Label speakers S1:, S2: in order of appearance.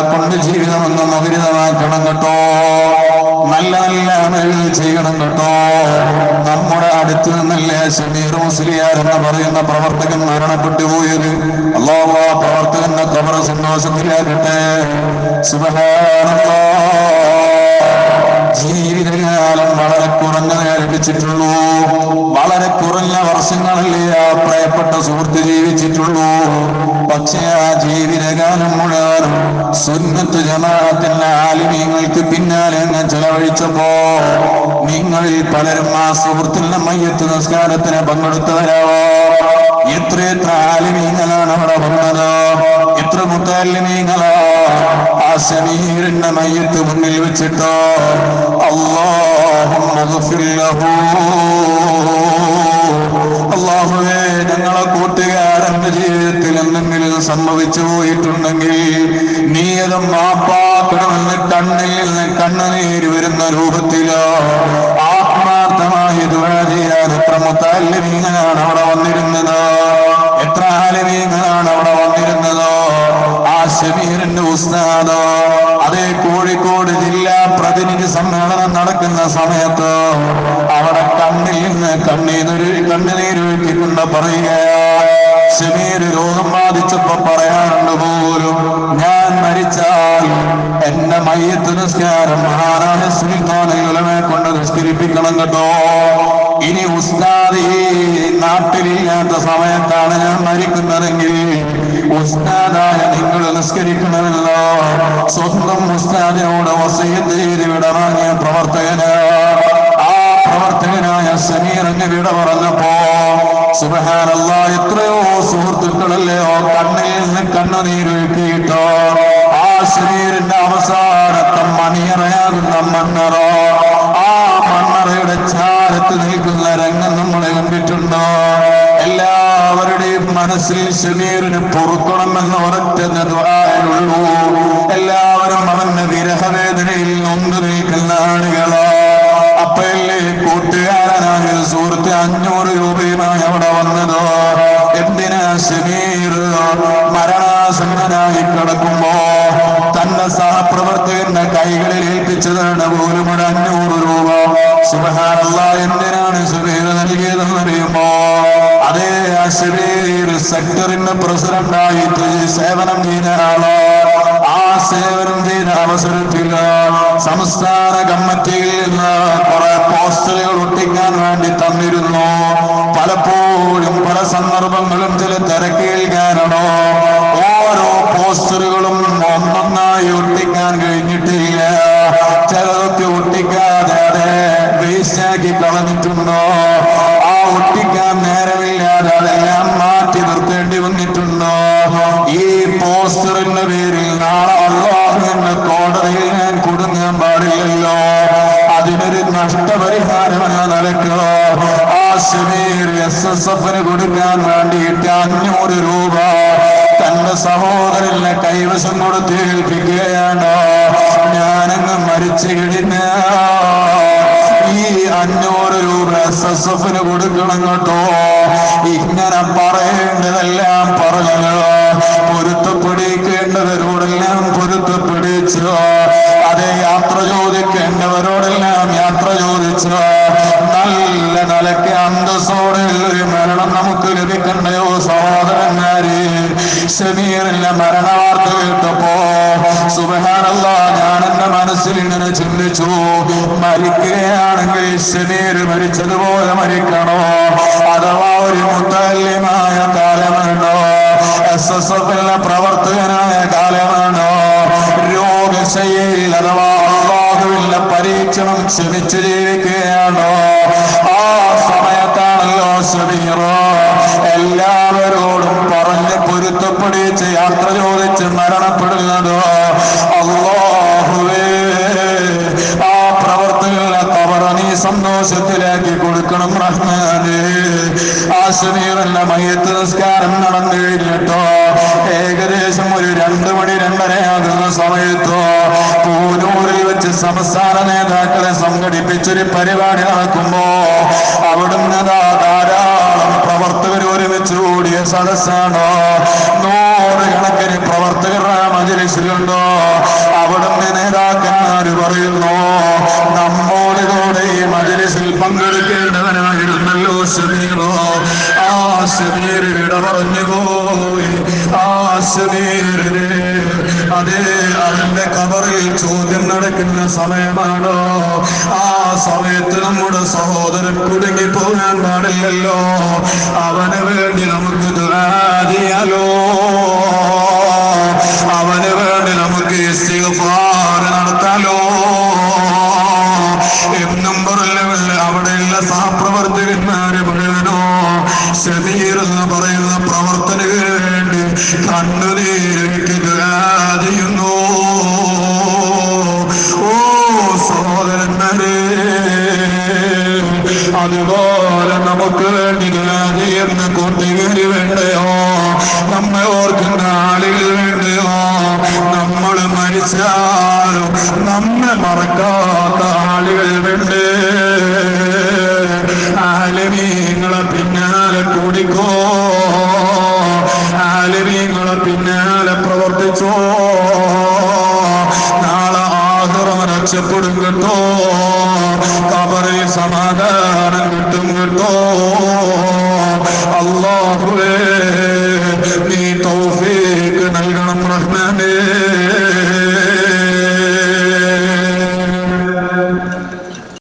S1: കൊണ്ട് ജീവിതമൊന്ന് മധുരിതമാക്കണം കേട്ടോ. നല്ല നല്ല അമലുകൾ ചെയ്യണം കേട്ടോ. നമ്മുടെ അടുത്ത് നിന്നല്ലേ ഷമീർ മുസ്ലിയാർ പറയുന്ന പ്രവർത്തകൻ മരണപ്പെട്ടു പോയത്. അള്ളാഹു ആ പ്രവർത്തകന്റെ കബറ സന്തോഷത്തിലാകട്ടെ. ജീവിതകാലം വളരെ കുറഞ്ഞതേ ലഭിച്ചിട്ടുള്ളൂ വളരെ കുറഞ്ഞ വർഷങ്ങളല്ലേ ആ പ്രയപ്പെട്ട സുഹൃത്ത് ജീവിച്ചിട്ടുള്ളൂ. പക്ഷേ ആ ജീവിതകാലം മുഴുവൻ സുന്നത്ത് ജമാഅത്തിന്റെ ആലിമീങ്ങൾക്ക് പിന്നാലെ അങ്ങ് ചെലവഴിച്ചപ്പോ നിങ്ങളിൽ പലരും ആ സുഹൃത്തിന്റെ മയ്യത്ത് നിസ്കാരത്തിന് പങ്കെടുത്തവരാവോ? എത്ര എത്ര ആലിമീങ്ങളാണ് അവിടെ വന്നത്? എത്ര മുത്താലിമീങ്ങളോ ആ ശമീരന്റെ മയ്യത്ത് മുന്നിൽ വെച്ചിട്ടോ? അള്ളാഹുമ്മ കണ്ണിൽ നിന്ന് കണ്ണുനീര് വരുന്ന രൂപത്തിലോ. ആത്മാർത്ഥമായി ദുഴ ചെയ്യാൻ എത്ര മുത്താലിമീങ്ങളാണ് അവിടെ വന്നിരുന്നത്? എത്ര ആലിമീങ്ങളാണ് അവിടെ വന്നിരുന്നത്? ആ ഷമീറിന്റെ ഉസ്താദോ അതേ കോഴിക്കോട് ജില്ലാ പ്രതിനിധി സമ്മേളനം നടക്കുന്ന സമയത്ത് അവിടെ കണ്ണിൽ നിന്ന് കണ്ണീരൊരു കണ്ണുനീരൊഴുക്കിക്കൊണ്ട് പറയുക ഷമീർ രോഗം ബാധിച്ചപ്പോ പറയാറുണ്ട് പോലും ഞാൻ മരിച്ചാൽ എന്റെ മയ്യത്ത് നിസ്കാരം മഹാനായ സുൽത്താനെ കൊണ്ട് നിസ്കരിപ്പിക്കണം കേട്ടോ. ഇനി ഉസ്താദ് നാട്ടിലില്ലാത്ത സമയത്താണ് ഞാൻ മരിക്കുന്നതെങ്കിൽ ഉസ്താദായ നിങ്ങൾ നിസ്കരിക്കണമല്ലോ. സ്വന്തം ഉസ്താദിനോട് വസീത്ത് ചെയ്ത് വിടവാങ്ങിയ പ്രവർത്തകന്. ആ പ്രവർത്തകനായ സമീറിന് വിട പറഞ്ഞപ്പോ സുബഹാനല്ല എത്രയോ സുഹൃത്തുക്കളല്ലയോ കണ്ണിൽ നിന്ന് കണ്ണുനീരൊഴുക്കിയിട്ടോ ആ ശരീരന്റെ അവസാനത്തെ മണിയറയാകുന്ന മണ്ണറ ആ മണ്ണറയുടെ ചാരത്ത് നിൽക്കുന്ന രംഗം നമ്മളെ കണ്ടിട്ടുണ്ടോ? എല്ലാവരുടെയും മനസ്സിൽ ശരീരിന് പൊറുക്കണമെന്ന് ഒരൊറ്റ ദ്വാരയുള്ളൂ മരണാസന്നനായി കിടക്കുമ്പോ തന്നെ സഹപ്രവർത്തകന്റെ കൈകളിൽ ഏൽപ്പിച്ചതാണ് പോലും ഒരു അഞ്ഞൂറ് രൂപ. സുബഹാനല്ല എന്തിനാണ് ഷമീർ നൽകിയതെന്ന് അറിയുമ്പോ അതേ ആ ഷമീർ സെക്ടറിന്റെ പ്രസിഡന്റായിട്ട് സേവനം ചെയ്ത ആ സേവനം ചെയ്ത അവസരത്തിൽ സംസ്ഥാന കമ്മിറ്റിയിൽ നിന്ന് കുറെ പോസ്റ്ററുകൾ ഒട്ടിക്കാൻ വേണ്ടി തന്നിരുന്നു. പലപ്പോഴും പല സന്ദർഭങ്ങളും ചില തിരക്കുകൾ കാരണോ പോസ്റ്ററുകളും ഒന്നൊന്നായി ഒട്ടിക്കാൻ കഴിഞ്ഞിട്ടില്ല. ചിലതൊക്കെ ഒട്ടിക്കാതെ അതെ വേസ്റ്റാക്കി കളഞ്ഞിട്ടുണ്ടോ? ആ ഒട്ടിക്കാൻ നേരമില്ലാതെ അതെല്ലാം മാറ്റി നിർത്തേണ്ടി വന്നിട്ടുണ്ടോ? ഈ പോസ്റ്ററിന്റെ പേരിൽ നാളെ അള്ളാഹുവിന്റെ കോടതിയിൽ ഞാൻ കുടുങ്ങാൻ പാടില്ലല്ലോ. അതിനൊരു നഷ്ടപരിഹാരം നിലയ്ക്ക്. ആ ശമീർ എസ് എസ് എഫിന് കൊടുക്കാൻ വേണ്ടിയിട്ട് അഞ്ഞൂറ് രൂപ തന്റെ സഹോദരനെ കൈവശം കൊടുത്ത് ഏൽപ്പിക്കുകയാണോ. ഞാനങ്ങ് മരിച്ചു കഴിഞ്ഞ ഈ അഞ്ഞൂറ് രൂപ എസ് എസ് എഫിന് കൊടുക്കണം കേട്ടോ. ഇങ്ങനെ പറയേണ്ടതെല്ലാം പറഞ്ഞോ പൊരുത്തപ്പെടിക്കേണ്ടവരോടെല്ലാം പൊരുത്തപ്പെടിച്ചോ അതേ യാത്ര ചോദിക്കേണ്ടവരോടെല്ലാം യാത്ര ചോദിച്ചു നല്ല നിലയ്ക്ക് അന്തസ്സോടെ ഒരു ലഭിക്കണ്ടയോ സഹോദരന്മാരെ? ഷമീറിന്റെ മരണവാർത്ത കേട്ടപ്പോ സുബഹാനല്ല ഞാൻ എന്റെ മനസ്സിൽ ഇങ്ങനെ ചിന്തിച്ചു. മരിക്കുകയാണെങ്കിൽ ഷമീർ മരിച്ചതുപോലെ മരിക്കണോ? അഥവാ ഒരു മുത്തല്യമായ കാലമാണോ? എസ് എസ് എഫിലെ പ്രവർത്തകനായ കാലമാണോ? ജീവിക്കുകയാണോ ആ സമയത്താണല്ലോ ശ്രമിക്കണോ എല്ലാവരോടും പറഞ്ഞ് പൊരുത്തപ്പെടിച്ച് യാത്ര ചോദിച്ച് മരണപ്പെടുന്നതോ? അള്ളാഹുവേ ആ പ്രവർത്തകരുടെ കവറ നീ സന്തോഷത്തിലാക്കി കൊടുക്കണം റഹ്മാനേ. ആ ശ്രമീറല്ല മയത്ത് നിസ്കാരം നടന്നു കഴിഞ്ഞിട്ടോ? ഏകദേശം ഒരു രണ്ടു മണി രണ്ടരയാകുന്ന സമയത്തോ? പൂനൂരിൽ വെച്ച് സംസ്ഥാന നേതാക്കളെ സംഘടിപ്പിച്ചൊരു പരിപാടി നടക്കുമ്പോ അവിടുന്ന് ധാരാളം പ്രവർത്തകർ ഒരുമിച്ച് കൂടിയ സദസ്സാണ്? നൂറുകണക്കിന് പ്രവർത്തകർ മജലിസിലുണ്ടോ? അവിടുന്ന് നേതാക്കന്മാര് പറയുന്നു നമ്മോടിതോടെ ഈ മജലിസിൽ പങ്കെടുക്കേണ്ടവനായിരുന്നല്ലോ ഷമീറോ ആ ഷമീർ ഇട പറഞ്ഞു പോയി. ആ ഷമീറിനെ അതേ അതിന്റെ കബറിൽ ചോദ്യം നടക്കുന്ന സമയമാണോ? ആ സമയത്ത് നമ്മുടെ സഹോദരൻ കുടുങ്ങി പോകാൻ പാടില്ലല്ലോ. അവന് വേണ്ടി നമുക്ക് ദുരാതിയാലോ നമ്മൾ നമ്മെ മറക്കാത്ത ആളുകൾ വേണ്ടേ? ആലമീങ്ങളെ പിന്നാലെ കൂടിക്കോ? ആലമീങ്ങളെ പിന്നാലെ പ്രവർത്തിച്ചോ? നാളെ ആഹ്റം രക്ഷപ്പെടും കേട്ടോ. കബറിൽ സമാധാനം കിട്ടും കേട്ടോ. അള്ളാഹുവേ